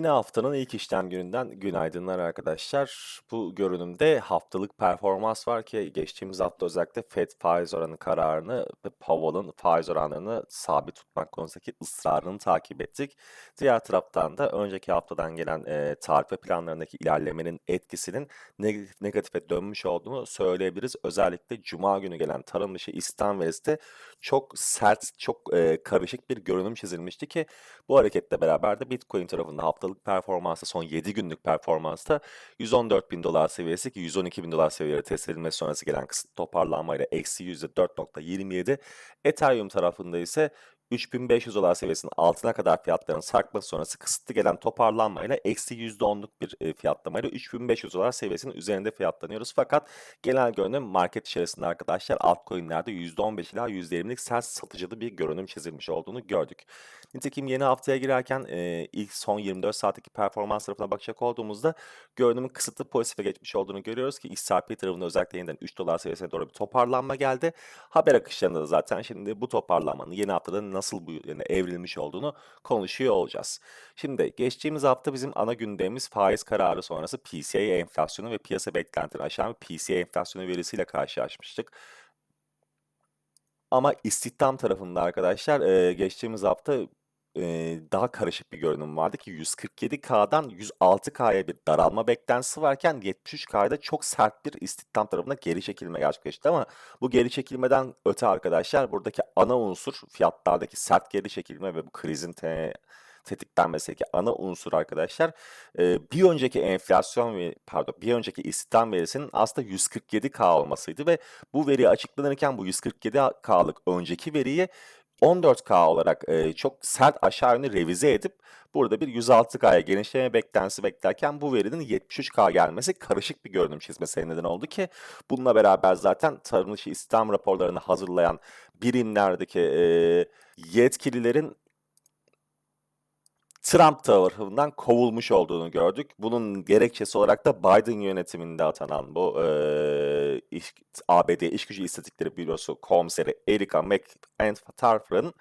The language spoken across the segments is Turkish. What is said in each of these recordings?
Yeni haftanın ilk işlem gününden günaydınlar arkadaşlar. Bu görünümde haftalık performans var ki geçtiğimiz hafta özellikle Fed faiz oranı kararını ve Powell'ın faiz oranlarını sabit tutmak konusundaki ısrarını takip ettik. Diğer taraftan da önceki haftadan gelen e, tarife planlarındaki ilerlemenin etkisinin negatif, negatife dönmüş olduğunu söyleyebiliriz. Özellikle Cuma günü gelen tarım dışı istihdam verisi çok sert, çok e, karışık bir görünüm çizilmişti ki bu hareketle beraber de Bitcoin tarafında haftalık performansı son 7 günlük performansta 114 bin dolar seviyesi ki 112 bin dolar seviyeleri test edilmesi sonrası gelen kısıt toparlanmayla eksi %4.27. Ethereum tarafında ise 3500 dolar seviyesinin altına kadar fiyatların sarkması sonrası kısıtlı gelen toparlanmayla eksi %10'luk bir e, fiyatlamayla 3500 dolar seviyesinin üzerinde fiyatlanıyoruz. Fakat genel görünüm market içerisinde arkadaşlar altcoin'lerde %15 ila %20'lik sert satıcılı bir görünüm çizilmiş olduğunu gördük. Nitekim yeni haftaya girerken e, ilk son 24 saatteki performans tarafına bakacak olduğumuzda görünümün kısıtlı pozitife geçmiş olduğunu görüyoruz ki XRP tarafında özellikle yeniden 3 dolar seviyesine doğru bir toparlanma geldi. Haber akışlarında da zaten şimdi bu toparlanmanın yeni haftada nasıl bu yöne evrilmiş olduğunu konuşuyor olacağız. Şimdi geçtiğimiz hafta bizim ana gündemimiz faiz kararı sonrası PCE enflasyonu ve piyasa beklentileri aşan PCE enflasyonu verisiyle karşılaşmıştık. Ama istihdam tarafında arkadaşlar geçtiğimiz hafta e, daha karışık bir görünüm vardı ki 147K'dan 106K'ya bir daralma beklentisi varken 73K'da çok sert bir istihdam tarafında geri çekilme gerçekleşti. Ama bu geri çekilmeden öte arkadaşlar buradaki ana unsur fiyatlardaki sert geri çekilme ve bu krizin te tetiklenmesindeki ana unsur arkadaşlar e, bir önceki enflasyon ve pardon bir önceki istihdam verisinin aslında 147K olmasıydı ve bu veri açıklanırken bu 147K'lık önceki veriyi 14K olarak e, çok sert aşağı yönlü revize edip burada bir 106K'ya genişleme beklentisi beklerken bu verinin 73K gelmesi karışık bir görünüm çizmesine neden oldu ki bununla beraber zaten tarım dışı istihdam raporlarını hazırlayan birimlerdeki e, yetkililerin Trump tarafından kovulmuş olduğunu gördük. Bunun gerekçesi olarak da Biden yönetiminde atanan bu e, iş, ABD İş Gücü İstatistikleri Bürosu komiseri Erika McEntire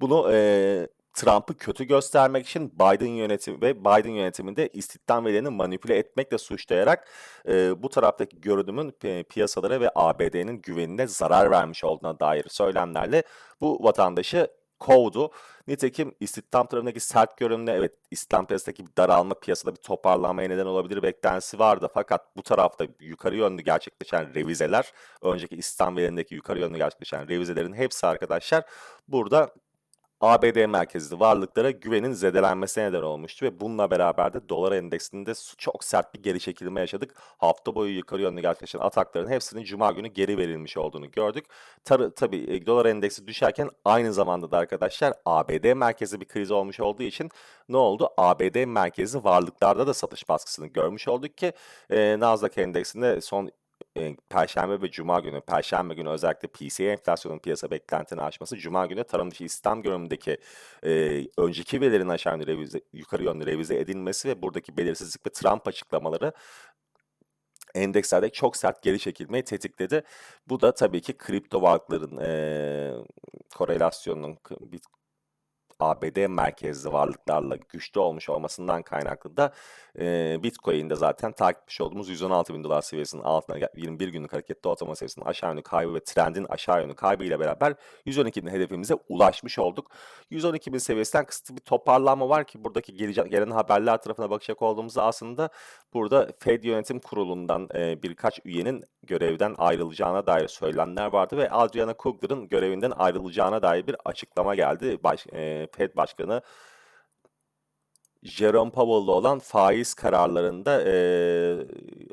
bunu e, Trump'ı kötü göstermek için Biden yönetimi ve Biden yönetiminde istihdam verilerini manipüle etmekle suçlayarak e, bu taraftaki görünümün piyasalara ve ABD'nin güvenine zarar vermiş olduğuna dair söylemlerle bu vatandaşı kovdu. Nitekim istihdam tarafındaki sert görünümle evet İslam piyasadaki bir daralma piyasada bir toparlanmaya neden olabilir beklentisi vardı. Fakat bu tarafta yukarı yönlü gerçekleşen revizeler, önceki İslam verilerindeki yukarı yönlü gerçekleşen revizelerin hepsi arkadaşlar burada ABD merkezli varlıklara güvenin zedelenmesine neden olmuştu ve bununla beraber de dolar endeksinde çok sert bir geri çekilme yaşadık. Hafta boyu yukarı yönlü gerçekleşen atakların hepsinin cuma günü geri verilmiş olduğunu gördük. Tar tabii e, dolar endeksi düşerken aynı zamanda da arkadaşlar ABD merkezi bir kriz olmuş olduğu için ne oldu? ABD merkezi varlıklarda da satış baskısını görmüş olduk ki e, Nasdaq endeksinde son e, Perşembe ve Cuma günü, Perşembe günü özellikle PCE enflasyonun piyasa beklentini aşması, Cuma günü tarım dışı istihdam görünümündeki e, önceki verilerin aşağı yönlü revize, yukarı yönlü revize edilmesi ve buradaki belirsizlik ve Trump açıklamaları endekslerde çok sert geri çekilmeyi tetikledi. Bu da tabii ki kripto varlıkların e, korelasyonunun ABD merkezli varlıklarla güçlü olmuş olmasından kaynaklı da e, Bitcoin'de zaten takip etmiş olduğumuz 116 bin dolar seviyesinin altına 21 günlük hareketli ortalama seviyesinin aşağı yönlü kaybı ve trendin aşağı yönlü kaybı ile beraber 112 bin hedefimize ulaşmış olduk. 112 bin seviyesinden kısıtlı bir toparlanma var ki buradaki gelen haberler tarafına bakacak olduğumuzda aslında burada Fed Yönetim Kurulu'ndan e, birkaç üyenin görevden ayrılacağına dair söylemler vardı ve Adriana Kugler'ın görevinden ayrılacağına dair bir açıklama geldi. Baş, e, Fed Başkanı Jerome Powell'la olan faiz kararlarında e,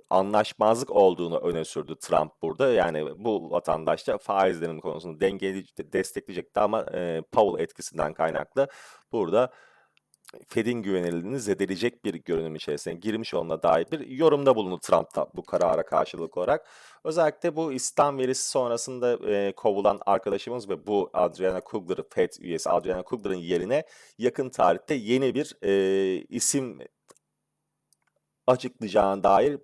anlaşmazlık olduğunu öne sürdü Trump burada. Yani bu vatandaş da faizlerin konusunu dengeli destekleyecekti ama e, Powell etkisinden kaynaklı burada Fed'in güvenilirliğini zedeleyecek bir görünüm içerisine girmiş olma dair bir yorumda bulundu Trump da bu karara karşılık olarak. Özellikle bu İslam verisi sonrasında e, kovulan arkadaşımız ve bu Adriana Kugler, Fed üyesi Adriana Kugler'ın yerine yakın tarihte yeni bir e, isim açıklayacağına dair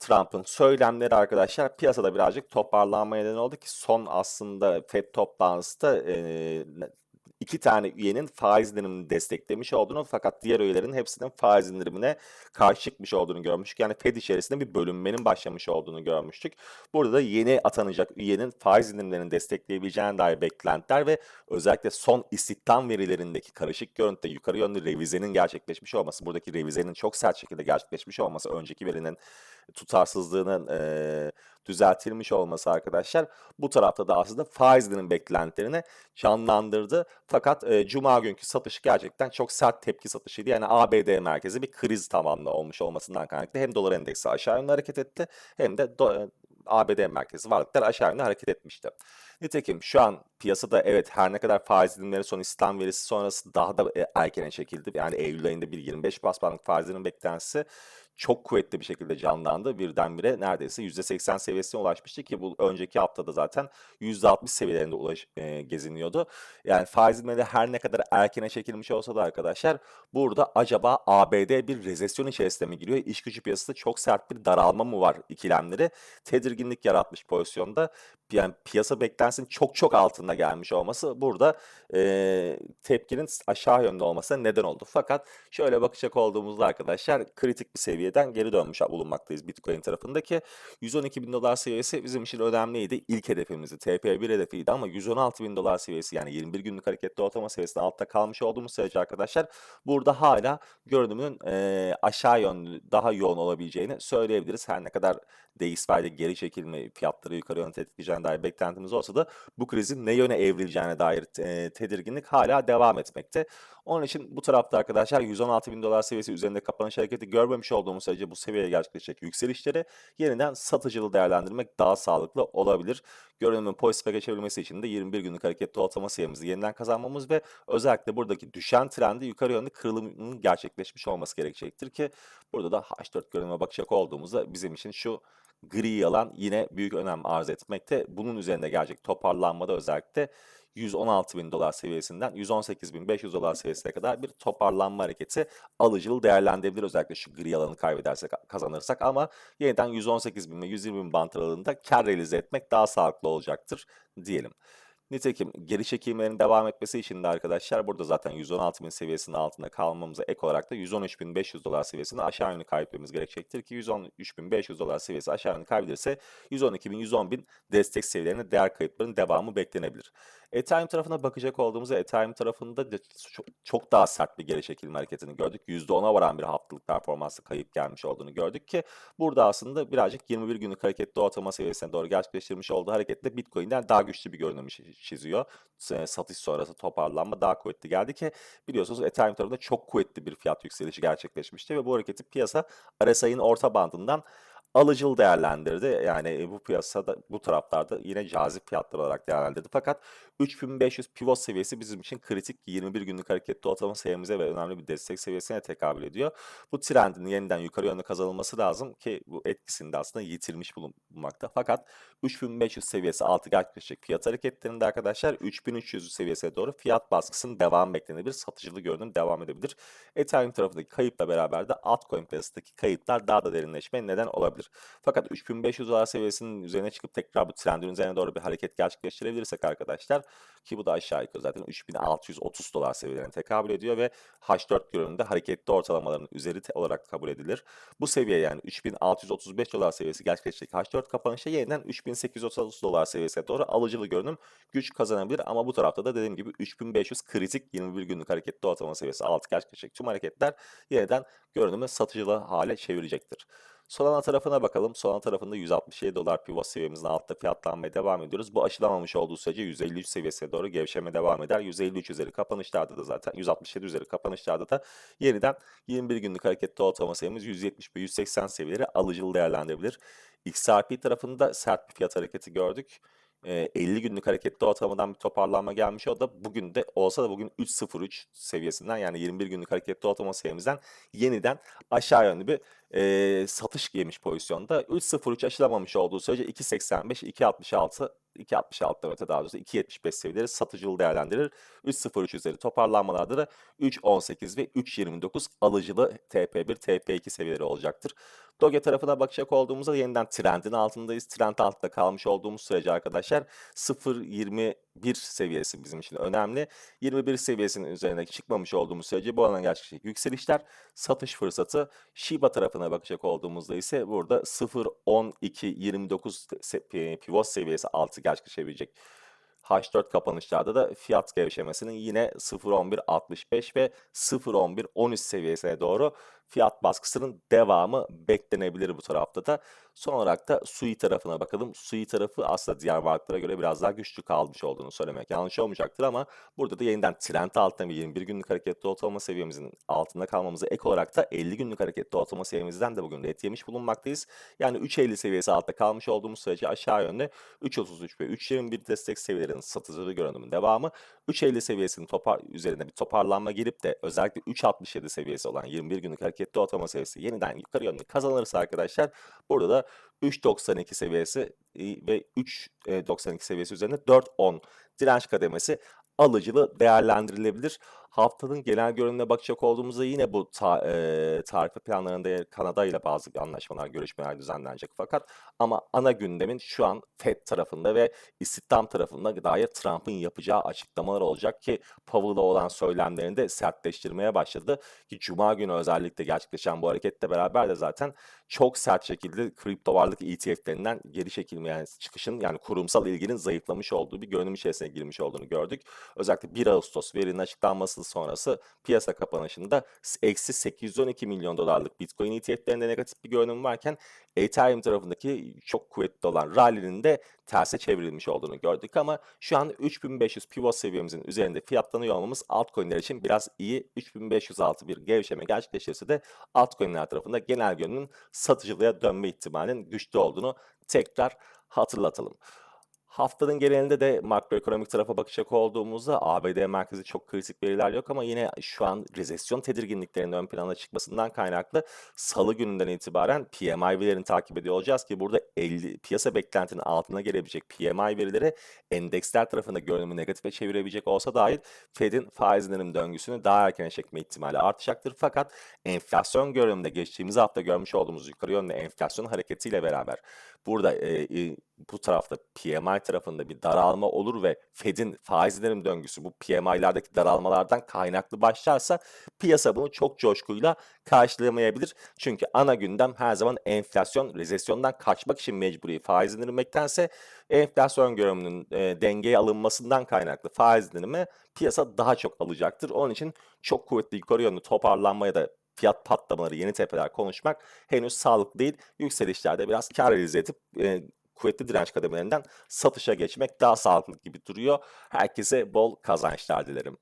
Trump'ın söylemleri arkadaşlar piyasada birazcık toparlanmaya neden oldu ki son aslında FED toplantısı da e, 2 tane üyenin faiz indirimini desteklemiş olduğunu fakat diğer üyelerin hepsinin faiz indirimine karşı çıkmış olduğunu görmüştük. Yani Fed içerisinde bir bölünmenin başlamış olduğunu görmüştük. Burada da yeni atanacak üyenin faiz indirimlerini destekleyebileceğine dair beklentiler ve özellikle son istihdam verilerindeki karışık görüntüde yukarı yönlü revizenin gerçekleşmiş olması, buradaki revizenin çok sert şekilde gerçekleşmiş olması, önceki verinin tutarsızlığının eee, düzeltilmiş olması arkadaşlar bu tarafta da aslında faizlerin beklentilerini canlandırdı. Fakat eee, Cuma günkü satış gerçekten çok sert tepki satışıydı. Yani ABD merkezi bir kriz tavanlı olmuş olmasından kaynaklı hem dolar endeksi aşağı yönlü hareket etti hem de do- ABD merkezi varlıklar aşağı yönlü hareket etmişti. Nitekim şu an piyasada evet her ne kadar faiz dilimleri son İslam verisi sonrası daha da e, erkene çekildi. Yani Eylül ayında bir 25 bas puanlık faizlerin beklentisi çok kuvvetli bir şekilde canlandı. Birdenbire neredeyse %80 seviyesine ulaşmıştı ki bu önceki haftada zaten %60 seviyelerinde ulaş, e, geziniyordu. Yani faiz dilimleri her ne kadar erkene çekilmiş olsa da arkadaşlar burada acaba ABD bir rezesyon içerisinde mi giriyor? İş gücü piyasasında çok sert bir daralma mı var ikilemleri? Tedirginlik yaratmış pozisyonda. Yani piyasa beklentisinin çok çok altında gelmiş olması burada e, tepkinin aşağı yönde olmasına neden oldu. Fakat şöyle bakacak olduğumuzda arkadaşlar kritik bir seviyeden geri dönmüş bulunmaktayız Bitcoin tarafındaki 112 bin dolar seviyesi bizim için önemliydi. İlk hedefimizdi. TP1 hedefiydi ama 116 bin dolar seviyesi yani 21 günlük hareketli ortalama seviyesinde altta kalmış olduğumuz sürece arkadaşlar burada hala görünümün e, aşağı yönlü daha yoğun olabileceğini söyleyebiliriz. Her ne kadar DXY'de geri çekilme fiyatları yukarı yönde etkileyeceğine dair beklentimiz olsa da bu krizin ne yöne evrileceğine dair e, tedirginlik hala devam etmekte. Onun için bu tarafta arkadaşlar 116 bin dolar seviyesi üzerinde kapanış hareketi görmemiş olduğumuz sürece bu seviyeye gerçekleşecek yükselişleri yeniden satıcılı değerlendirmek daha sağlıklı olabilir. Görünümün pozitife geçebilmesi için de 21 günlük hareketli ortalama seviyemizi yeniden kazanmamız ve özellikle buradaki düşen trendi yukarı yönlü kırılımının gerçekleşmiş olması gerekecektir ki burada da H4 görünüme bakacak olduğumuzda bizim için şu gri alan yine büyük önem arz etmekte. Bunun üzerinde gelecek toparlanmada özellikle 116 bin dolar seviyesinden 118 bin 500 dolar seviyesine kadar bir toparlanma hareketi alıcılı değerlendirebilir. Özellikle şu gri alanı kaybedersek kazanırsak ama yeniden 118 bin ve 120 bin bant aralığında kar realize etmek daha sağlıklı olacaktır diyelim. Nitekim geri çekilmelerin devam etmesi için de arkadaşlar burada zaten 116 bin seviyesinin altında kalmamıza ek olarak da 113.500 dolar seviyesinde aşağı yönlü kaybetmemiz gerekecektir ki 113.500 dolar seviyesi aşağı yönlü kaybedilirse 112.000 110.000 destek seviyelerine değer kayıplarının devamı beklenebilir. Ethereum tarafına bakacak olduğumuzda Ethereum tarafında da çok, çok daha sert bir geri çekilme hareketini gördük. %10'a varan bir haftalık performansı kayıp gelmiş olduğunu gördük ki burada aslında birazcık 21 günlük hareketli ortalama seviyesine doğru gerçekleştirmiş olduğu hareketle Bitcoin'den daha güçlü bir görünüm çiziyor. Satış sonrası toparlanma daha kuvvetli geldi ki biliyorsunuz Ethereum tarafında çok kuvvetli bir fiyat yükselişi gerçekleşmişti ve bu hareketi piyasa RSI'nin orta bandından alıcılı değerlendirdi. Yani bu piyasada bu taraflarda yine cazip fiyatlar olarak değerlendirdi. Fakat 3500 pivot seviyesi bizim için kritik 21 günlük hareketli ortalama seviyemize ve önemli bir destek seviyesine tekabül ediyor. Bu trendin yeniden yukarı yönde kazanılması lazım ki bu etkisini de aslında yitirmiş bulunmakta. Fakat 3500 seviyesi altı gerçekleşecek fiyat hareketlerinde arkadaşlar 3300 seviyesine doğru fiyat baskısının devam beklenebilir. Satıcılı görünüm devam edebilir. Ethereum tarafındaki kayıpla beraber de altcoin piyasasındaki kayıplar daha da derinleşmeye neden olabilir. Fakat 3500 dolar seviyesinin üzerine çıkıp tekrar bu trendin üzerine doğru bir hareket gerçekleştirebilirsek arkadaşlar ki bu da aşağı yukarı zaten 3630 dolar seviyelerine tekabül ediyor ve H4 görünümde hareketli ortalamaların üzeri olarak kabul edilir. Bu seviye yani 3635 dolar seviyesi gerçekleşecek H4 kapanışa yeniden 3830 dolar seviyesine doğru alıcılı görünüm güç kazanabilir ama bu tarafta da dediğim gibi 3500 kritik 21 günlük hareketli ortalama seviyesi altı gerçekleşecek tüm hareketler yeniden görünümü satıcılı hale çevirecektir. Solana tarafına bakalım. Solana tarafında 167 dolar pivot seviyemizin altta fiyatlanmaya devam ediyoruz. Bu aşılamamış olduğu sürece 153 seviyesine doğru gevşeme devam eder. 153 üzeri kapanışlarda da zaten 167 üzeri kapanışlarda da yeniden 21 günlük hareketli ortalama seviyemiz 170 ve 180 seviyeleri alıcılı değerlendirebilir. XRP tarafında sert bir fiyat hareketi gördük. 50 günlük hareketli ortalamadan bir toparlanma gelmiş. O da bugün de olsa da bugün 3.03 seviyesinden yani 21 günlük hareketli ortalama seviyemizden yeniden aşağı yönlü bir e, satış yemiş pozisyonda. 3.03 aşılamamış olduğu sürece 2.85, 2.66 2.66'dan öte daha doğrusu 2.75 seviyeleri satıcılı değerlendirir. 3.03 üzeri toparlanmalarda da 3.18 ve 3.29 alıcılı TP1, TP2 seviyeleri olacaktır. Doge tarafına bakacak olduğumuzda yeniden trendin altındayız. Trend altında kalmış olduğumuz sürece arkadaşlar 0.21 21 seviyesi bizim için önemli. 21 seviyesinin üzerine çıkmamış olduğumuz sürece bu alan gerçekleşecek yükselişler, satış fırsatı. Shiba tarafına bakacak olduğumuzda ise burada 0, 12, 29 se- pi- pivot seviyesi altı gerçekleşebilecek. H4 kapanışlarda da fiyat gevşemesinin yine 0.11.65 ve 0.11.13 seviyesine doğru fiyat baskısının devamı beklenebilir bu tarafta da. Son olarak da SUI tarafına bakalım. SUI tarafı aslında diğer varlıklara göre biraz daha güçlü kalmış olduğunu söylemek yanlış olmayacaktır ama burada da yeniden trend altında bir 21 günlük hareketli ortalama seviyemizin altında kalmamıza ek olarak da 50 günlük hareketli ortalama seviyemizden de bugün ret yemiş bulunmaktayız. Yani 3.50 seviyesi altta kalmış olduğumuz sürece aşağı yönde 3.33 ve 3.21 destek seviyelerinin satıcılığı görünümün devamı 3.50 seviyesinin topar üzerinde bir toparlanma gelip de özellikle 3.67 seviyesi olan 21 günlük hareketli ortalama seviyesi yeniden yukarı yönlü kazanırsa arkadaşlar burada da 3.92 seviyesi e, ve 3.92 seviyesi üzerinde 4.10 direnç kademesi alıcılı değerlendirilebilir. Haftanın genel görünümüne bakacak olduğumuzda yine bu ta, e, tarife planlarında Kanada ile bazı anlaşmalar, görüşmeler düzenlenecek fakat ama ana gündemin şu an FED tarafında ve istihdam tarafında dair Trump'ın yapacağı açıklamalar olacak ki Powell'da olan söylemlerini de sertleştirmeye başladı ki Cuma günü özellikle gerçekleşen bu hareketle beraber de zaten çok sert şekilde kripto varlık ETF'lerinden geri çekilmeyen çıkışın yani kurumsal ilginin zayıflamış olduğu bir görünüm içerisine girmiş olduğunu gördük. Özellikle 1 Ağustos verinin açıklanması sonrası piyasa kapanışında eksi 812 milyon dolarlık Bitcoin ETF'lerinde negatif bir görünüm varken Ethereum tarafındaki çok kuvvetli olan rally'nin de terse çevrilmiş olduğunu gördük ama şu an 3500 pivot seviyemizin üzerinde fiyatlanıyor olmamız altcoin'ler için biraz iyi. 3506 bir gevşeme gerçekleşirse de altcoin'ler tarafında genel görünümün satıcılığa dönme ihtimalinin güçlü olduğunu tekrar hatırlatalım. Haftanın genelinde de makroekonomik tarafa bakacak olduğumuzda ABD merkezi çok kritik veriler yok ama yine şu an rezesyon tedirginliklerinin ön plana çıkmasından kaynaklı salı gününden itibaren PMI verilerini takip ediyor olacağız ki burada 50, piyasa beklentinin altına gelebilecek PMI verileri endeksler tarafında görünümü negatife çevirebilecek olsa dahi Fed'in faiz indirim döngüsünü daha erken çekme ihtimali artacaktır. Fakat enflasyon görünümünde geçtiğimiz hafta görmüş olduğumuz yukarı yönlü enflasyon hareketiyle beraber burada e, bu tarafta PMI tarafında bir daralma olur ve Fed'in faiz indirim döngüsü bu PMI'lerdeki daralmalardan kaynaklı başlarsa piyasa bunu çok coşkuyla karşılayamayabilir. Çünkü ana gündem her zaman enflasyon, resesyondan kaçmak için mecburi faiz indirmektense enflasyon görünümünün e, dengeye alınmasından kaynaklı faiz indirimi piyasa daha çok alacaktır. Onun için çok kuvvetli yukarı yönlü toparlanma ya da fiyat patlamaları, yeni tepeler konuşmak henüz sağlıklı değil. Yükselişlerde biraz kar realize edip e, kuvvetli direnç kademelerinden satışa geçmek daha sağlıklı gibi duruyor. Herkese bol kazançlar dilerim.